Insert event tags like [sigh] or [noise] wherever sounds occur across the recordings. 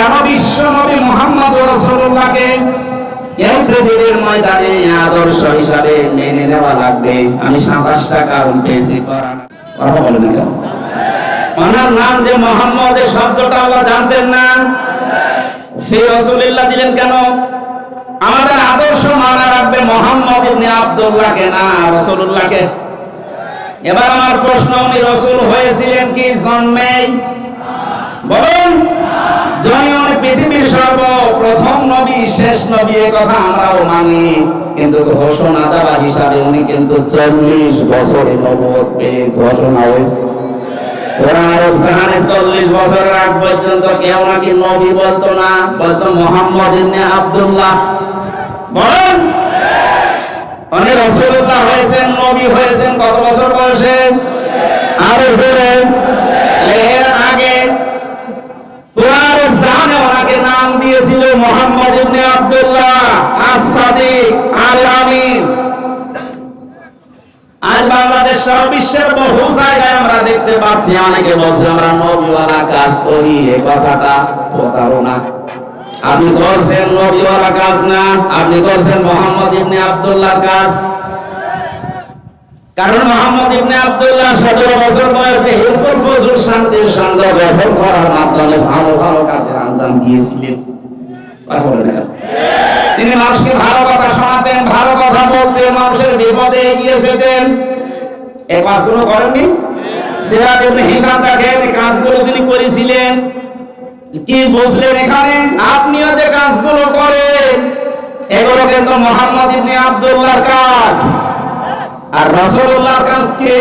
কেন বিশ্ব মোহাম্মদ রসুল্লাহকে এই পৃথিবীর ময়দানে আদর্শ হিসাবে মেনে নেওয়া লাগবে। আমি সাতাশটা কারণ পেয়েছি কথা বলেন কেন? নাম যে মোহাম্মদ এই শব্দটা আল্লাহ জানতেন না। ফি রসুলিল্লাহ দিলেন কেন? আমাদের আদর্শ মানা রাখবে মোহাম্মদ ইবনে আব্দুল্লাহকে, না রসুল্লাহকে এবার আমার প্রশ্ন, উনি রসুল হয়েছিলেন কি জন্মেই? বলুন যিনি উনি পৃথিবীর সর্বপ্রথম নবী, শেষ নবী, এ কথা আমরাও মানি। কিন্তু ঘোষণা দেওয়া হিসাবে উনি কিন্তু চল্লিশ বছরে নবত পেয়ে ঘোষণা হয়েছে। হয়েছেন কত বছর বয়সে? আরও এর আগে পুরার জাহানে ওনাকে নাম দিয়েছিল মোহাম্মদ ইবনে আব্দুল্লাহ আস-সাদিক আল আমিন আজ বাংলাদেশ সহ বিশ্বের বহু জায়গায় আমরা দেখতে পাচ্ছি, অনেকে বলছে আমরা নবীওয়ালা কাজ করি এই কথাটা প্রতারণা। আপনি করছেন নবীওয়ালা কাজ না, আপনি করছেন মোহাম্মদ ইবনে আব্দুল্লাহ কাজ। কারণ মোহাম্মদ ইবনে আব্দুল্লাহ সতেরো বছর বয়সে হিলফুল ফজল শান্তির সঙ্গে গঠন করার মাধ্যমে ভালো ভালো কাজের আঞ্জাম দিয়েছিলেন। তিনি মানুষকে ভালো কথা শোনাতেন, ভালো কথা বলতেন, মানুষের বিপদে এগিয়ে যেতেন। এই কাজগুলো করেননি? সিরাজ ইবনে হিসাব দেখেন কাজগুলো তিনি করেছিলেন। কি বুঝলেন এখানে? আপনিও যে কাজগুলো করেন, এগুলো কিন্তু মোহাম্মদ ইবনে আব্দুল্লাহর কাজ। আর রাসূলুল্লাহর কাজ কি?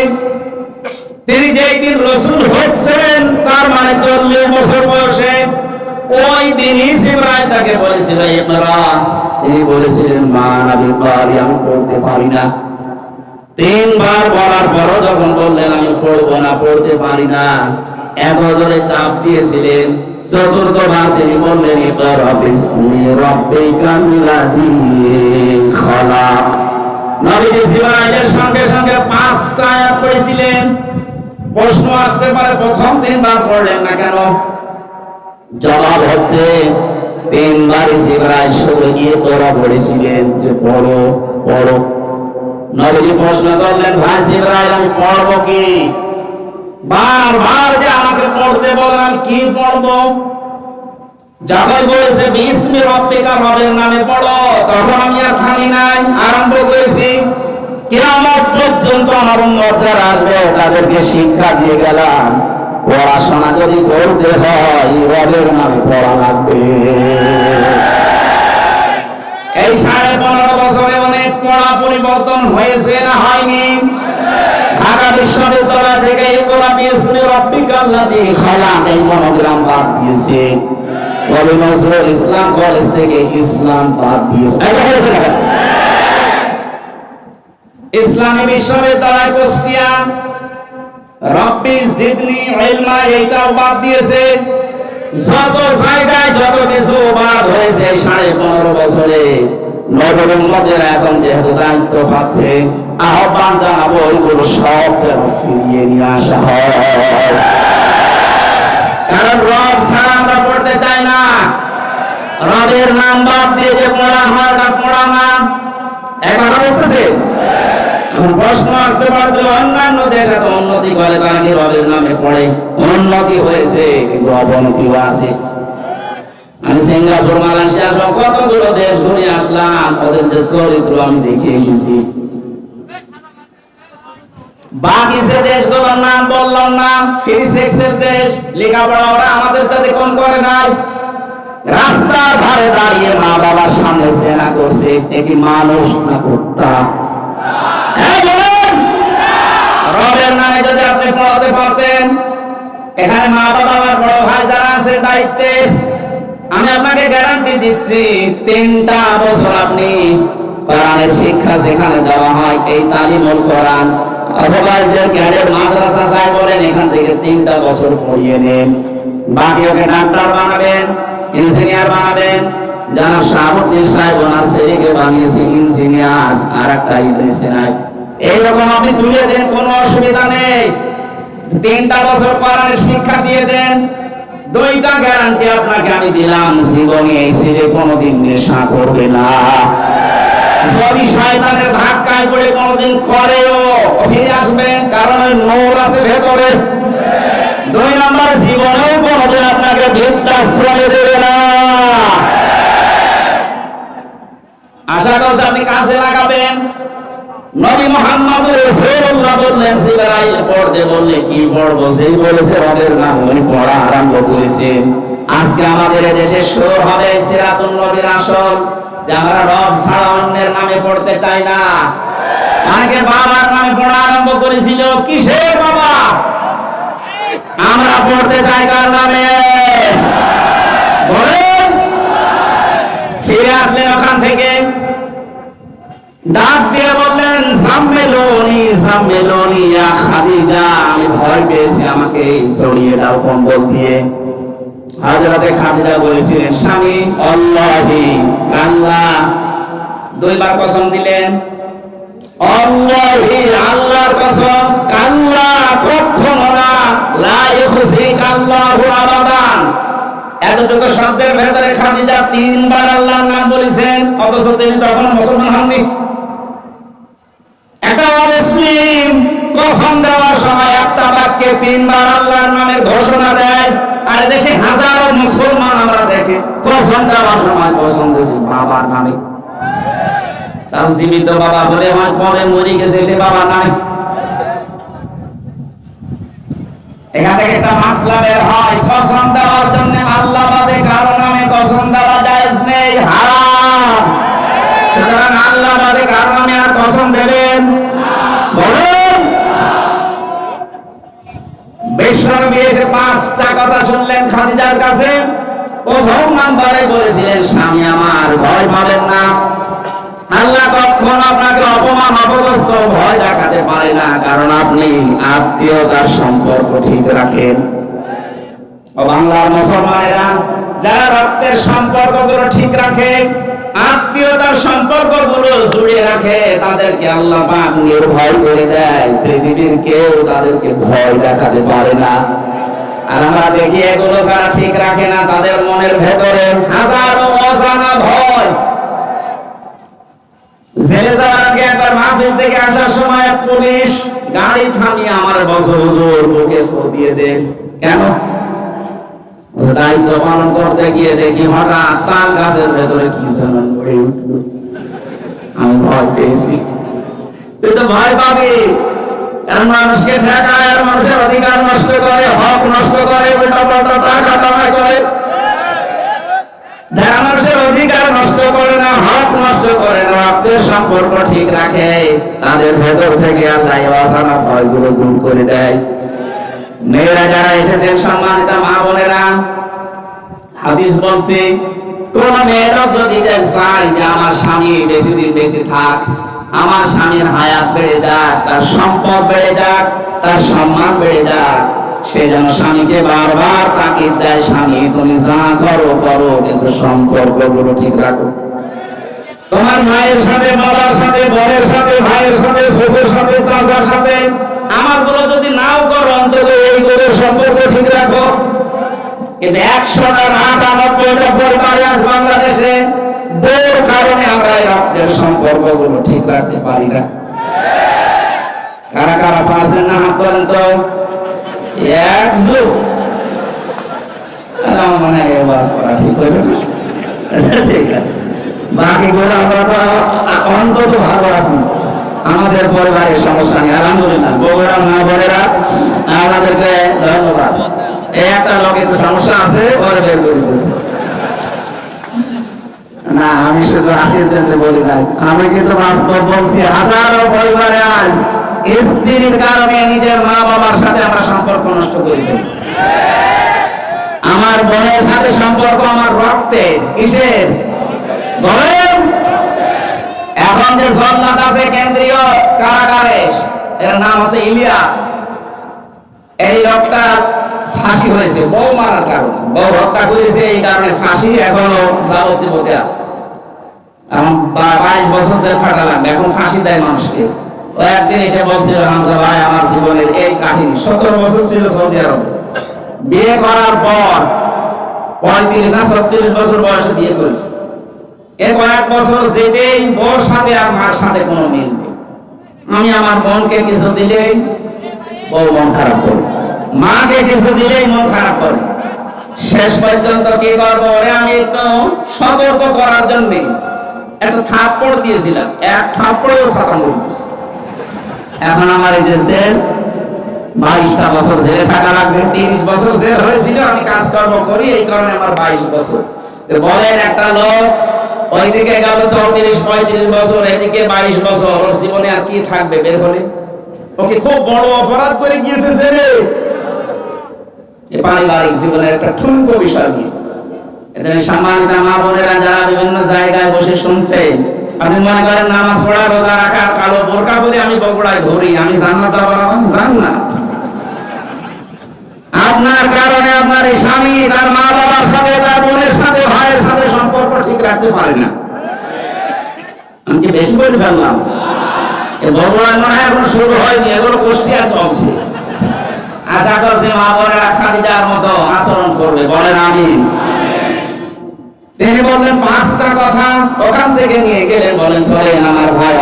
তিনি যেই দিন রসুল হচ্ছেন তার মানে চল্লিশ বছর বয়সে ওই দিনই সিমরাই তাকে বলেছিল ইকরা তিনি বলেছিলেন, মা নবী কারি আমি পড়তে পারি না। তিনবার বলার পরও যখন বললেন, আমি পড়ব না, পড়তে পারি না। এত চাপ দিয়েছিলেন। চতুর্থবার তিনি বললেন, ইকরা বিসমি রাব্বিকাল্লাযী খালাক। নবী জিবরাইলের সঙ্গে সঙ্গে পাঁচটা আয়াত পড়েছিলেন। প্রশ্ন আসতে পারে, প্রথম তিনবার পড়লেন না কেন? জবাব হচ্ছে, তিনবার জিবরাইল শুরু গিয়ে তোরা বলেছিলেন যে পড়ো পড়ো। নবী প্রশ্ন করলেন, ভাই জিবরাইল, আমি পড়ব কি? বারবার যে আমাকে পড়তে বলেন আমি কি পড়ব? রবের নামে পড়ো, তখন আমি আর থামি নাই, আরম্ভ করেছি। কিয়ামত পর্যন্ত আমার উম্মত আসবে, তাদেরকে শিক্ষা দিয়ে গেলাম। পড়াশোনা যদি করতে হয়, রবের নামে পড়া লাগবে। এই সাড়ে পনেরো বছরে অনেক পড়া পরিবর্তন হয়েছে না হয়নি? ইসলাম কলেজ থেকে ইসলাম? ইসলামী বিশ্ববিদ্যালয় কুষ্টিয়া রব্বি জিদনি ইলমা এইটাও বাদ দিয়েছে। যত জায়গায় যত কিছু বাদ হয়েছে সাড়ে পনেরো বছরে নগর উম্মতের এখন যেহেতু দায়িত্ব পাচ্ছে, আহ্বান জানাব ওইগুলো সব ফিরিয়ে নিয়ে আসা হয়। কারণ রব ছাড়া আমরা পড়তে চাই না। রবের নাম বাদ দিয়ে যে পড়া হয় ওটা পড়া না এখন বলতেছে সিঙ্গাপুর, মালয়েশিয়া সহ কতগুলো দেশ ঘুরে আসলাম, ওদের যে চরিত্র আমি দেখে এসেছি। বাকি যে দেশগুলোর নাম বললাম না ফ্রি দেশ, লেখাপড়া ওরা আমাদের তাতে কম করে নাই। রাস্তার ধারে দাঁড়িয়ে মা বাবার সামনে সেনা করছে একটি মানুষ না কুত্তা? রবের নামে যদি আপনি পড়াতে পারতেন এখানে মা বাবা আমার বড় ভাই যারা আছে দায়িত্বে, আমি আপনাকে গ্যারান্টি দিচ্ছি, তিনটা বছর আপনি কোরআনের শিক্ষা যেখানে দেওয়া হয়, এই তালিমুল কোরআন অথবা যে ক্যাডেট মাদ্রাসা চাই বলেন, এখান থেকে তিনটা বছর পড়িয়ে নেন। বাকি ওকে ডাক্তার বানাবেন, ইঞ্জিনিয়ার বানাবেন, যারা শাহাবুদ্দিন সাহেব ওনার ছেলেকে বানিয়েছে, ইঞ্জিনিয়ার আর একটা ইঞ্জিনিয়ার এইরকম আপনি তুলে দেন, কোনো অসুবিধা নেই। তিনটা বছর কোরআনের শিক্ষা দিয়ে দেন। দুইটা গ্যারান্টি আপনাকে আমি দিলাম, জীবনে এই ছেলে কোনোদিন নেশা করবে না। যদি শয়তানের ধাক্কায় পড়ে কোনোদিন করেও ফিরে আসবে কারণ ওই নূর আছে ভেতরে। দুই নম্বর, জীবনেও কোনোদিন আপনাকে বৃদ্ধাশ্রমে দেবে না। আশা করছি আপনি কাজে লাগাবেন। নবী মোহাম্মদ রাসূলুল্লাহ বললেন পড়তে বললে, কি পড়ব? সেই বলেছে, রবের নাম উনি পড়া আরম্ভ করেছেন আজকে আমাদের দেশে শুরু হবে সিরাতুন নবীর যে আমরা রব ছাড়া অন্যের নামে পড়তে চাই না। আগে বাবার নামে পড়া আরম্ভ করেছিল? কিসের বাবা? আমরা পড়তে চাই কার নামে? বলেন। ফিরে আসলেন ওখান থেকে। ডাক দিয়ে বললেন সাম্মেলনি সাম্মেলনি ইয়া খাদিজা, আমি ভয় পেয়েছি, আমাকে জড়িয়ে দাও কম্বল দিয়ে। হাজরাতে খাদিজা বলেছিলেন, স্বামী আল্লাহি। কাল্লা দুইবার কসম দিলেন আল্লাহি আল্লাহর কসম কাল্লা কখনো না, লা ইখজিক আল্লাহু আবাদান। এতটুকু শব্দের ভেতরে খাদিজা তিনবার আল্লাহর নাম বলেছেন, অথচ তিনি তখন মুসলমান হননি। কসম দেওয়ার সময় একটা বাক্যে তিনবার আল্লাহর নামের ঘোষণা দেয়। আর দেশে হাজারো মুসলমান আমরা দেখি, কসম দেওয়ার সময় কসম দিয়েছে বাবার নামে। তার জীবিত বাবা বলে, আমার কবে মরে গেছে সে বাবার নামে। এখান থেকে একটা মাসলা বের হয়, কসম দেওয়ার জন্য আল্লাহ বাদে কারও নামে কসম দেওয়া নেই। হারাম। সুতরাং আল্লাহ বাদে কারও নামে আর কসম দেবেন বলুন বিশ্বনবী এসে পাঁচটা কথা শুনলেন খাদিজার কাছে প্রথম নাম্বারে বলেছিলেন, স্বামী আমার, ভয় পাবেন না। আল্লাহ কখনো আপনাকে অপমান, অপদস্থ, ভয় দেখাতে পারে না, কারণ আপনি আত্মীয়তার সম্পর্ক ঠিক রাখেন। ও বাংলার মুসলমানেরা, যারা রক্তের সম্পর্কগুলো ঠিক রাখে, আত্মীয়তার সম্পর্কগুলো জুড়ে রাখে, তাদেরকে আল্লাহ নির্ভয় করে দেয়। পৃথিবীর কেউ তাদেরকে ভয় দেখাতে পারে না। আর আমরা দেখি এগুলো যারা ঠিক রাখে না, তাদের মনের ভেতরে হাজারো অজানা ভয়। জেলে যাওয়ার আগে একবার মাহফিল থেকে আসার সময় পুলিশ গাড়ি থামিয়ে আমার বছর হুজুর বুকে দিয়ে দেন। কেন? দায়িত্ব পালন করতে গিয়ে দেখি হঠাৎ তার গাছের ভেতরে কি যেন উঠল। আমি ভয় পেয়েছি। তুই তো ভয় পাবি। কারণ মানুষকে ঠেকায়, আর মানুষের অধিকার নষ্ট করে, হক নষ্ট করে উল্টা পাল্টা টাকা কামাই করে। যারা মানুষের অধিকার নষ্ট না হাদিস বলছে, কোন মেয়েরা আমার স্বামী বেশি দিন বেশি থাক। আমার স্বামীর হায়াত বেড়ে যাক, তার সম্পদ বেড়ে যাক, তার সম্মান বেড়ে যাক। সে যেন স্বামীকে বারবার তাকিদ দেয়, স্বামী, তুমি যা করো করো, কিন্তু সম্পর্কগুলো ঠিক রাখো। তোমার মায়ের সাথে, বাবার সাথে, বরের সাথে, ভাইয়ের সাথে, ফুফুর সাথে, চাচার সাথে আমারগুলো যদি নাও করো, অন্তত এই এইগুলো সম্পর্ক ঠিক রাখো। কিন্তু একশোটা আটানব্বইটা পরিবারে আজ বাংলাদেশে। কারণে আমরা সম্পর্কগুলো ঠিক রাখতে পারি না। কারা কারা না হাত তো? ওয়াজ করা ঠিক হবে না। ঠিক আছে। বাকি গুলো আমরা তো অন্তত ভালো আছি। আমাদের পরিবারের সমস্যা নেই। আলহামদুলিল্লাহ। বউরা মা বোনেরা, আমাদেরকে ধন্যবাদ। একটা লোক একটু সমস্যা আছে ওরে বের করে দেবো। না আমি শুধু আমরা বোনের সাথে সম্পর্ক আমার রক্তে, কিসের? এখন যে জল্লাদ আছে কেন্দ্রীয় কারাগারে এর নাম আছে ইলিয়াস। এই লোকটা ফাঁসি হয়েছে, বউ মারার কারণে। বউ হত্যা করেছে, এই কারণে ফাঁসি এখনও যাবজ্জীবতে আছে। বাইশ বছর জেল খাটালাম এখন ফাঁসি দেয় মানুষকে। ও একদিন এসে বলছিল, হামজা ভাই, আমার জীবনের এই কাহিনী, সতেরো বছর ছিল সৌদি আরবে। বিয়ে করার পর পঁয়ত্রিশ না ছত্রিশ বছর বয়সে বিয়ে করেছে। কয়েক বছর যেতেই সাথে আর মার সাথে কোনো মিল নেই। আমি আমার বোনকে কিছু দিলেই বউ মন খারাপ করে। মাকে কিছু দিলেই মন খারাপ করে। শেষ পর্যন্ত কি করব? ওরে আমি একটু সতর্ক করার জন্য একটা থাপ্পড় দিয়েছিলাম। এক থাপ্পড়েও ছাতা মরে গেছে। এখন আমার এই যে বাইশটা বছর জেলে থাকা লাগবে, তিরিশ বছর জেল হয়েছিল, আমি কাজ কর্ম করি, এই কারণে আমার বাইশ বছর। বলেন একটা লোক, ওইদিকে গেল চৌত্রিশ, পঁয়ত্রিশ বছর, এদিকে বাইশ বছর, ওর জীবনে আর কি থাকবে বের হলে? ওকে খুব বড় অপরাধ করে গিয়েছে জেলে। পারিবারিক জীবনের একটা ঠুনকো বিষয় নিয়ে। এদের সম্মানিত মা বোনেরা যারা বিভিন্ন জায়গায় বসে শুনছেন আপনি মনে করেন নামাজ পড়া, রোজা রাখা, কালো বোরকা পরে আমি বগুড়ায় আমি জান্নাত আপনার কারণে আপনার স্বামী, তার মা বাবার সাথে, তার বোনের সাথে, ভাইয়ের সাথে সম্পর্ক ঠিক রাখতে পারে না। আমি কি বেশি ফেললাম? মনে হয় এখন শুরু হয়নি এগুলো আশা করছি মা বোনেরা খাদিজার মতো আচরণ করবে, বলেন আমি তিনি বললেন, পাঁচটা কথা ওখান থেকে নিয়ে গেলেন বলেন, চলেন আমার ভাই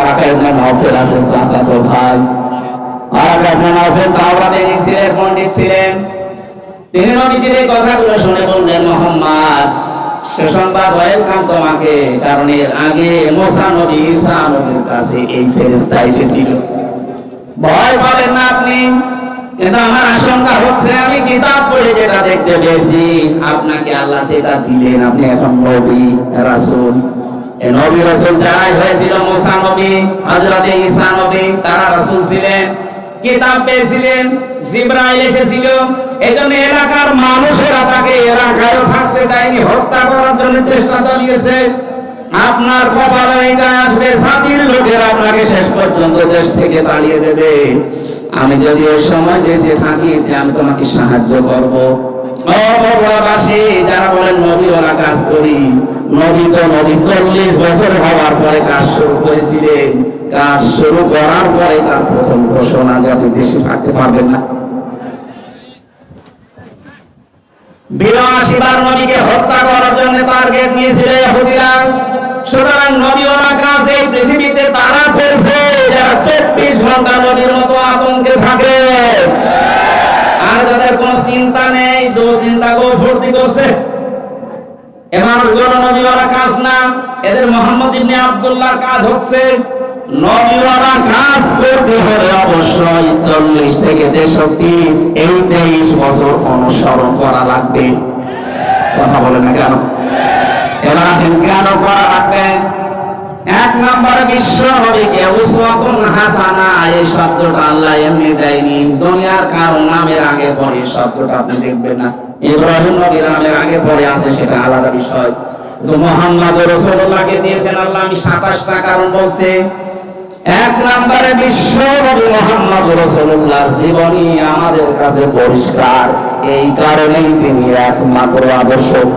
নফেল আছে ভাই। ছিলেন পণ্ডিত ছিলেন তিনি নবীজির এই কথাগুলো শুনে বললেন, মোহাম্মদ তোমাকে, কারণ এর আগে মোসা নবী, ঈসা নবীর কাছে এই ফেরেশতা এসেছিল। ভয় বলেন না আপনি। কিন্তু আমার আশঙ্কা হচ্ছে, আমি কিতাব পড়ে যেটা দেখতে পেয়েছি, আপনাকে আল্লাহ যেটা দিলেন, আপনি এখন নবী, রাসূল। নবী যারাই হয়েছিল নবী ঈসা নবী, তারা ছিলেন। কিতাব পেয়েছিলেন, জিব্রাইল এসেছিল। এজন্য এলাকার মানুষেরা তাকে এলাকায় থাকতে দেয়নি, হত্যা করার জন্য চেষ্টা চালিয়েছে। আপনার কপালে এটা আসবে, জাতির লোকেরা আপনাকে শেষ পর্যন্ত দেশ থেকে তাড়িয়ে দেবে। আমি যদি ওই সময় দেশে থাকি আমি তোমাকে সাহায্য করব। ও যারা বলেন নবী ওরা কাজ করি নবী তো নবী চল্লিশ বছর হওয়ার পরে কাজ শুরু করেছিলেন। কাজ শুরু করার পরে তার প্রথম ঘোষণা যে আপনি দেশে থাকতে পারবেন না। বিরাশি নবীকে হত্যা করার জন্য টার্গেট নিয়েছিল ইহুদিরা। সুতরাং নবীওয়ালা কাজ এই পৃথিবীতে তারা করছে। চব্বিশ ঘণ্টা নবীর মতো আতঙ্কে থাকে। আর যাদের কোনো চিন্তা নেই দু চিন্তা গো ফুর্তি করছে। এ মানুষগুলো কাজ না, এদের মোহাম্মদ ইবনে আব্দুল্লাহর কাজ হচ্ছে নবীওয়ালা কাজ করতে হলে অবশ্যই চল্লিশ থেকে তেষট্টি, এই তেইশ বছর অনুসরণ করা লাগবে। কথা বলে না কেন? এবার আসেন, কেন করা লাগবে? এক নম্বরে বিশ্ব নবীকে উসওয়াতুন হাসানা, এই শব্দটা আল্লাহ এমনি দেয়নি। দুনিয়ার কারও নামের আগে পরে শব্দটা আপনি দেখবেন না। ইব্রাহিম নবীর নামের আগে পরে আছে সেটা আলাদা বিষয়। তো মোহাম্মদ রাসূলুল্লাহকে দিয়েছেন আল্লাহ, আমি 27টা কারণ বলছে। এক নম্বরে বিশ্ব নবী মোহাম্মদ রাসূলুল্লাহ, জীবনী আমাদের কাছে পরিষ্কার। এই কারণেই তিনি একমাত্র আবশ্যক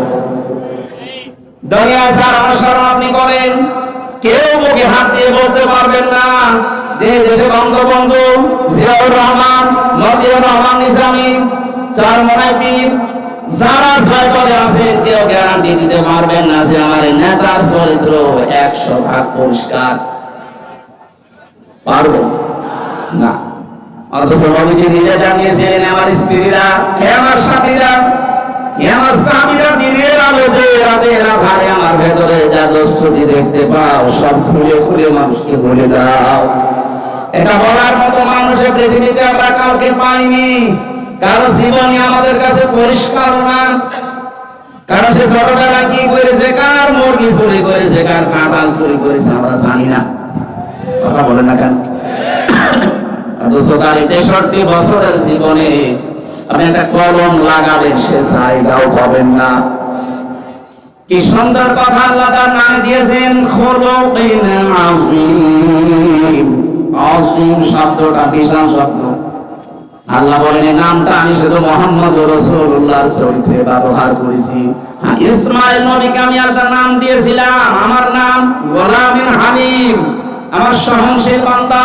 দুনিয়া যার অনুসরণ আপনি করেন কেউ মুখে হাত দিয়ে বলতে পারবেন না। যে দেশে বঙ্গবন্ধু জিয়াউর রহমান, মতিউর রহমান নিজামী চার মনে পীর, যারা পদে আছেন কেউ গ্যারান্টি দিতে পারবেন না যে আমার নেতার চরিত্র একশো ভাগ পরিষ্কার। পারবেন? না। অথচ নবীজি নিজে জানিয়েছিলেন, আমার স্ত্রীরা হে আমার সাথীরা আমার স্বামীরা দিনের আলোতে রাতের আধারে আমার ভেতরে যা দস্তুতি দেখতে পাও, সব খুলে খুলে মানুষকে বলে দাও। এটা বলার মতো মানুষের পৃথিবীতে আমরা কাউকে পাইনি। কারও জীবনই আমাদের কাছে পরিষ্কার না। কারণ সে ছোটবেলা কি করেছে? কার মুরগি চুরি করেছে? কার কাঁঠাল চুরি করেছে? আমরা জানি না। কথা বলে না কেন? [coughs] অথচ তার এই তেষট্টি বছরের জীবনে আপনি একটা কলম লাগাবেন সে জায়গাও পাবেন না। কি সুন্দর কথা আল্লাহ তার নাম দিয়েছেন খোলকিন আযীম। শব্দটা বিশাল শব্দ। আল্লাহ বলেন এই নামটা আমি শুধু মোহাম্মদ রসুল্লাহর চরিত্রে ব্যবহার করেছি। হ্যাঁ, ইসমাইল নবীকে আমি একটা নাম দিয়েছিলাম। আমার নাম গোলামিন হালিম। আমার সহনশীল বান্দা।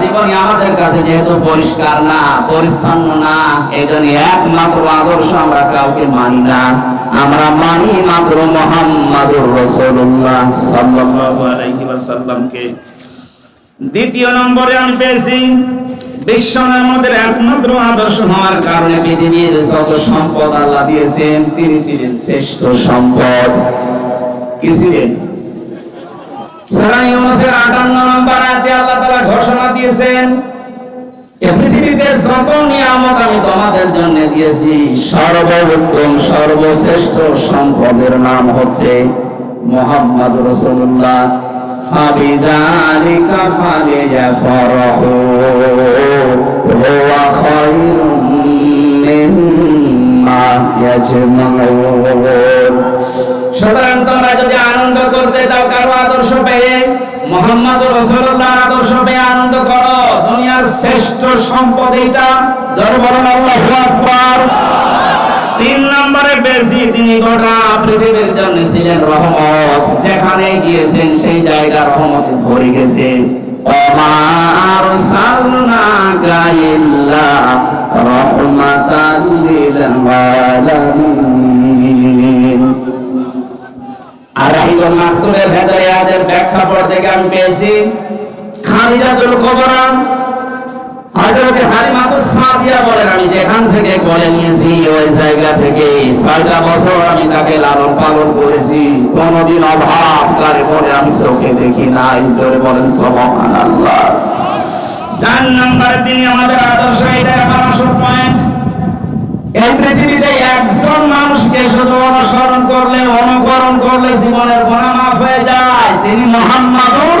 জীবনী আমাদের কাছে যেহেতু পরিষ্কার না, পরিচ্ছন্ন না একমাত্র আদর্শ আমরা কাউকে মানি না। আমরা মানি মাত্র মোহাম্মদুর রাসূলুল্লাহ সাল্লাল্লাহু আলাইহি ওয়াসাল্লামকে। দ্বিতীয় নম্বরে আমি পেয়েছি বিশ্বের মধ্যে একমাত্র আদর্শ হওয়ার কারণে পৃথিবীর যত সম্পদ আল্লাহ দিয়েছেন, তিনি ছিলেন শ্রেষ্ঠ সম্পদ। কি ছিলেন? সূরা ইউনূসের 58 নম্বর আয়াতে আল্লাহ তাআলা ঘোষণা দিয়েছেন, এ পৃথিবীতে যত নিয়ামত আমি তোমাদের জন্য দিয়েছি সর্বোত্তম সর্বশ্রেষ্ঠ সম্পদের নাম হচ্ছে মোহাম্মদ রাসূলুল্লাহ। ফালিয়াফরাহু, হুয়া খায়রুম মিম্মা ইয়াজমাউন সুতরাং তোমরা যদি আনন্দ করতে চাও, কারও আদর্শ পেয়ে মোহাম্মদ রসুল্লাহ আদর্শ পেয়ে আনন্দ করো। দুনিয়ার শ্রেষ্ঠ সম্পদ এটা বলেন আকবার। তিন নম্বরে বেশি তিনি গোটা পৃথিবীর জন্য ছিলেন রহমত। যেখানে গিয়েছেন, সেই জায়গা রহমতে ভরে গেছে। আর রাহিবুল মাহতুমের ভেতরে আদের প্রেক্ষাপট থেকে আমি পেয়েছি খালিদাতুল কুবরা হযরত হালিমাতুস সাদিয়া বলেন, আমি যেখান থেকে বলে নিয়েছি, ওই জায়গা থেকে ছয়টা বছর আমি তাকে লালন পালন করেছি। কোনদিন অভাব বলে আমি চোখে দেখি নাই। ধরে বলেন, সুবহানাল্লাহ। চার নম্বরে তিনি আমাদের আদর্শ এটা আমার আসল পয়েন্ট এই পৃথিবীতে একজন মানুষকে শুধু অনুসরণ করলে, অনুকরণ করলে জীবনের গোনা মাফ হয়ে যায়। তিনি মোহাম্মদুর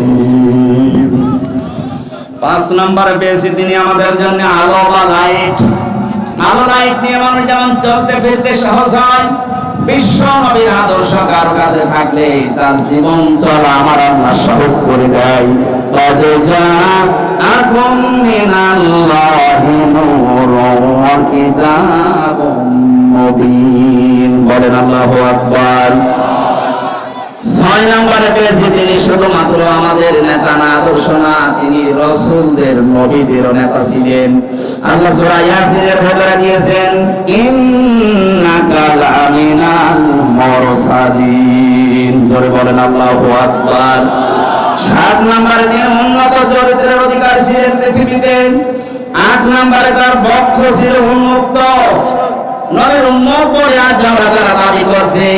পাঁচ নম্বরে পেয়েছি তিনি আমাদের জন্য আলো বা লাইট আলো লাইট নিয়ে মানুষ যেমন চলতে ফিরতে সহজ হয়, বিশ্ব নবীর আদর্শ কারও কাছে থাকলে তার জীবন চলা আমার আল্লাহ সহজ করে দেয়। তবে যা আকুম মিনাল্লাহি বলেন আল্লাহু আকবার। ছয় নম্বরে পেয়েছি তিনি শুধুমাত্র আমাদের নেতা না আদর্শ না তিনি রসুলদের নবীদের নেতা ছিলেন। আল্লাহ সূরা ইয়াসিনের ভেতরে দিয়েছেন মুরসালিন। জোরে বলেন, আল্লাহু আকবার। সাত নম্বরে তিনি উন্নত চরিত্রের অধিকার ছিলেন পৃথিবীতে। আট নম্বরে তার বক্ষ ছিল উন্মুক্ত। নবীর উম্মত বলে আজ আমরা তারা দাবি করছে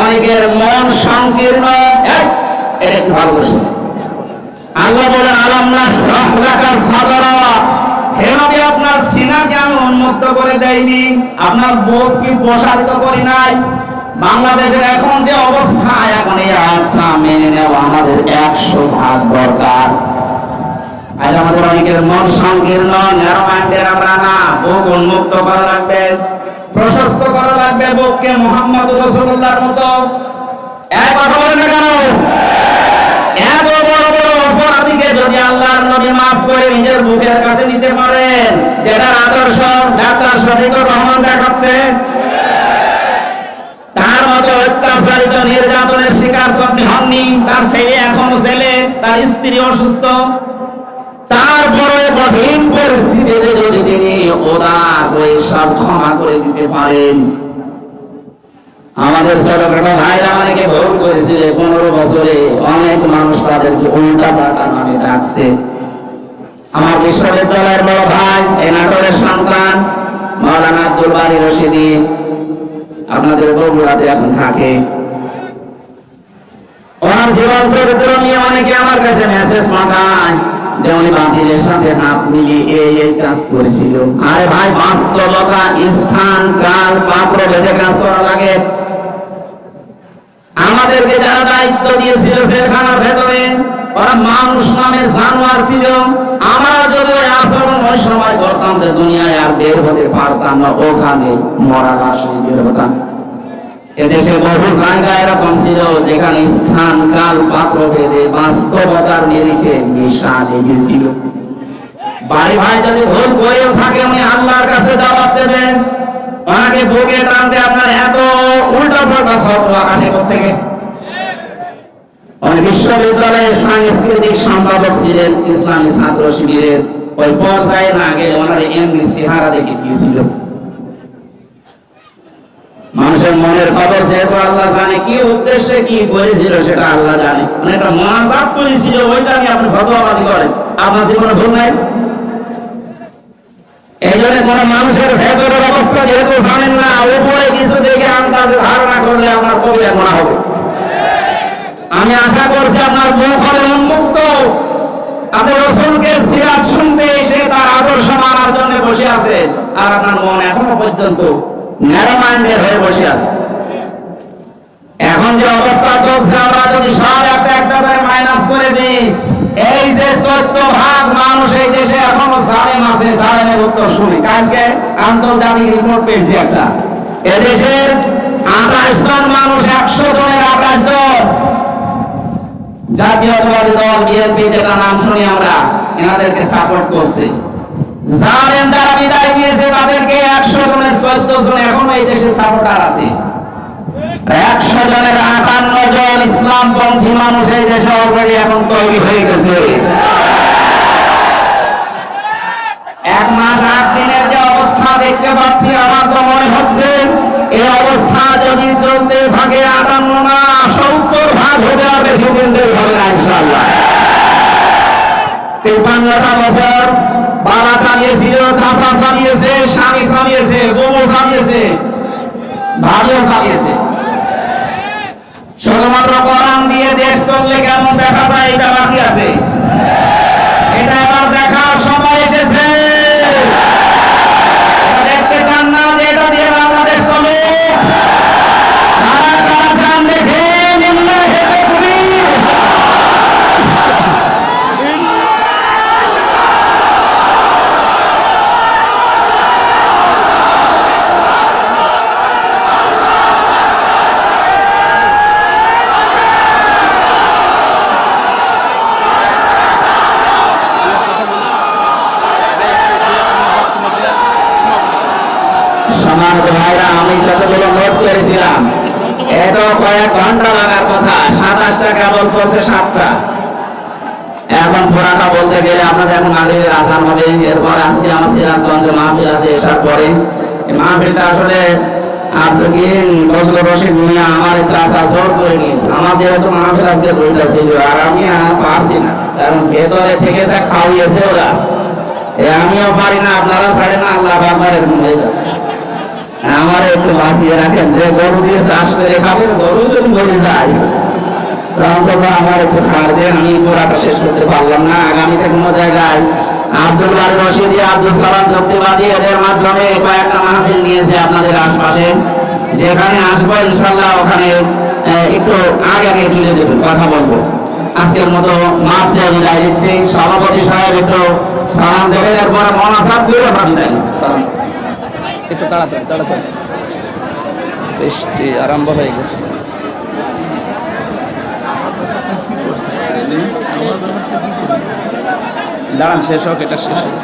অনেকের মন সংকীর্ণ। এক, একটু ভালো। আল্লাহ বলেন আলামনা শ্রাহ রাখা সাদরা। আপনার সিনাকে আমি উন্মুক্ত করে দেইনি আপনার বোধ কি প্রসারিত করি নাই। বাংলাদেশের এখন যে অবস্থা এখন এই আয়াতটা মেনে নেওয়া আমাদের একশো ভাগ দরকার। যদি আল্লাহর নবী করে নিজের বুকের কাছে নিতে পারেন, যেটার আদর্শ ডাক্তার শফিকুর রহমান দেখাচ্ছে, তার মতো অত্যাচারিত নির্যাতনের শিকার তো আপনি হননি, তার ছেলে এখনও ছেলে, তার স্ত্রী অসুস্থ। তারপরে কঠিন পরিস্থিতিতে যদি তিনি ওদার হয়ে সব ক্ষমা করে দিতে পারেন। আমাদের ছোটখাটো ভাইরা অনেকে ভুল করেছিল পনেরো বছরে। অনেক মানুষ তাদেরকে উল্টা পাল্টা নামে ডাকছে। আমার বিশ্ববিদ্যালয়ের বড় ভাই, এই নাটোরের সন্তান, মাওলানা আব্দুল বারি রশিদি, আপনাদের বগুড়াতে এখন থাকে। ওনার জীবন চরিত্র নিয়ে অনেকে আমার কাছে মেসেজ পাঠায়। যে উনি সাথে হাত মিলিয়ে এই এই কাজ করেছিল। আরে ভাই, বাস্তবতা, স্থান, কাল পাত্র ভেদে কাজ করা লাগে। আমাদেরকে যারা দায়িত্ব দিয়েছিল সেখানার ভেতরে, ওরা মানুষ নামে জানোয়ার ছিল। আমরা যদি ওই আচরণ ওই সময় করতাম দুনিয়ায় আর বের হতে পারতাম না, ওখানে মরা লাশ বের হতাম। এদেশে বহু জায়গা ছিল যেখানে স্থান, কাল পাত্র ভেদে বাস্তবতার নিরিখে নেশা লেগেছিল। বাড়ি ভাই যদি ভুল করেও থাকে, উনি আল্লাহর কাছে জবাব দেবেন ওনাকে বুকে টানতে আপনার এত উল্টা পাল্টা ফতোয়া আসে থেকে বিশ্ববিদ্যালয়ের সাংস্কৃতিক সম্পাদক ছিলেন, ইসলামী ছাত্র শিবিরের ওই পর্যায়ে না গেলে ওনার এমনি চেহারা দেখে দিয়েছিল মানুষের মনের খবর যেহেতু আল্লাহ জানে, কি উদ্দেশ্যে কি করেছিল সেটা আল্লাহ জানে। মানে একটা মহাজাত করেছিল, ওইটা নিয়ে আপনি ফতোয়াবাজি করেন। আপনার জীবনে ভুল নাই? কোন মানুষের ভেতরের অবস্থা যেহেতু জানেন না, উপরে কিছু দেখে আন্দাজে ধারণা করলে আপনার কবিরা হবে। আমি আশা করছি আপনার মুখ হবে উন্মুক্ত। আপনি রসুলকে সিরাত শুনতে এসে তার আদর্শ মানার জন্য বসে আছে আর আপনার মন এখনও পর্যন্ত ন্যারো মাইন্ডের হয়ে বসে আছে। এখন যে অবস্থা চলছে, আমরা যদি সব একটা একটা করে মাইনাস করে দিই, এই যে চোদ্দ ভাগ মানুষ এই দেশে এখনও জালেম আছে জালেমের উত্তর শুনি কালকে আন্তর্জাতিক রিপোর্ট পেয়েছি একটা। এদেশের আঠাশ জন মানুষ, একশো জনের আঠাশ জন। জাতীয়তাবাদী দল, বিএনপি, যেটা নাম শুনি আমরা, এনাদেরকে সাপোর্ট করছে। জালেম যারা বিদায় দিয়েছে, তাদেরকে একশো জনের চোদ্দ জন এখনও এই দেশে সাপোর্টার আছে। একশো জনের আটান্ন জন ইসলামপন্থী মানুষ এই দেশে অলরেডি এখন তৈরি হয়ে গেছে। এক মাস আট দিনের যে অবস্থা দেখতে পাচ্ছি, আমার তো মনে হচ্ছে, এই অবস্থা যদি চলতে থাকে, আটান্ন না, সত্তর ভাগ হবে আর বেশি দিন দেরি হবে না ইনশাল্লাহ তিপ্পান্নটা বছর ভাবিও চালিয়েছে শুধুমাত্র কোরআন দিয়ে দেশ চললে কেমন দেখা যায় এটা বাকি আছে? ঘণ্টা লাগার কথা, সাতাশটা কেবল চলছে সাতটা। এখন পুরাটা বলতে গেলে আপনাদের এখন মাগরিবের আসান হবে, এরপর আজকে আমার সিরাজগঞ্জে মাহফিল আছে, এসার পরে। মাহফিলটা আসলে ভেতরে থেকে আমিও আপনারা ছাড়ে না, আল্লাহ হয়ে যাচ্ছে আমার একটু বাঁচিয়ে রাখেন, যে গরু দিয়ে চাষ করে খাবে গরু যদি মরে যায়। অন্তত আমার একটু ছাড় দেন, আমি পড়াটা শেষ করতে পারলাম না। আগামীতে কোনো জায়গায় আব্দুল বারি রশিদি, আব্দুল সালাম শক্তিবাদী এদের মাধ্যমে কয়েকটা মাহফিল নিয়েছে আপনাদের আশপাশে। যেখানে আসব ইনশাল্লাহ ওখানে একটু আগে আগে তুলে দেবেন কথা বলব। আজকের মতো চেয়ে বিদায় দিচ্ছি। সভাপতি সাহেব একটু সালাম দেবেন, এরপরে মনাসাদ আমরা বিদায় নিব। সালাম। একটু তাড়াতাড়ি তাড়াতাড়ি। বৃষ্টি আরম্ভ হয়ে গেছে। দাঁড়ান শেষ হোক এটা শেষ হোক।